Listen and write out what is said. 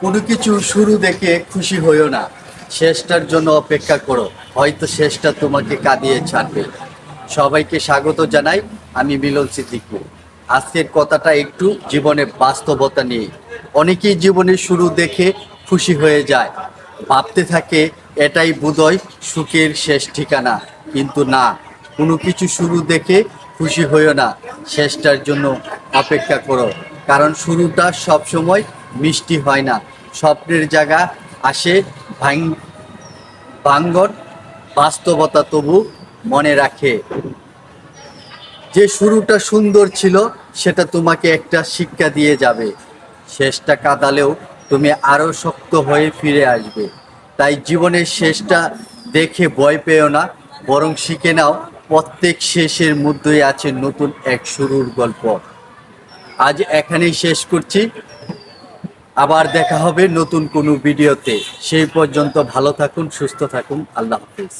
কোনো কিছু শুরু দেখে খুশি হইও না। শেষটার জন্য অপেক্ষা করো, হয়তো শেষটা তোমাকে কাঁদিয়ে ছাড়বে। সবাইকে স্বাগত জানাই, আমি মিলন সিদ্দিকু। আজকের কথাটা একটু জীবনে বাস্তবতা নিয়ে। অনেকেই জীবনের শুরু দেখে খুশি হয়ে যায়। ভাবতে থাকে, এটাই বোধহয় সুখের শেষ ঠিকানা। কিন্তু না, কোনো কিছু শুরু দেখে খুশি হইও না। শেষটার জন্য অপেক্ষা করো। কারণ শুরুটা সবসময় মিষ্টি হয় না। স্বপ্নের জায়গা আসে ভাঙ ভাঙ্গন, বাস্তবতা তবু মনে রাখে। যে শুরুটা সুন্দর ছিল, সেটা তোমাকে একটা শিক্ষা দিয়ে যাবে। শেষটা কাঁদালেও তুমি আরও শক্ত হয়ে ফিরে আসবে। তাই জীবনের শেষটা দেখে ভয় পেও না, বরং শিখে নাও, প্রত্যেক শেষের মধ্যেই আছে নতুন এক শুরুর গল্প। আজ এখানেই শেষ করছি। আবার দেখা হবে নতুন কোনো ভিডিওতে। সেই পর্যন্ত ভালো থাকুন সুস্থ থাকুন। আল্লাহ হাফিজ।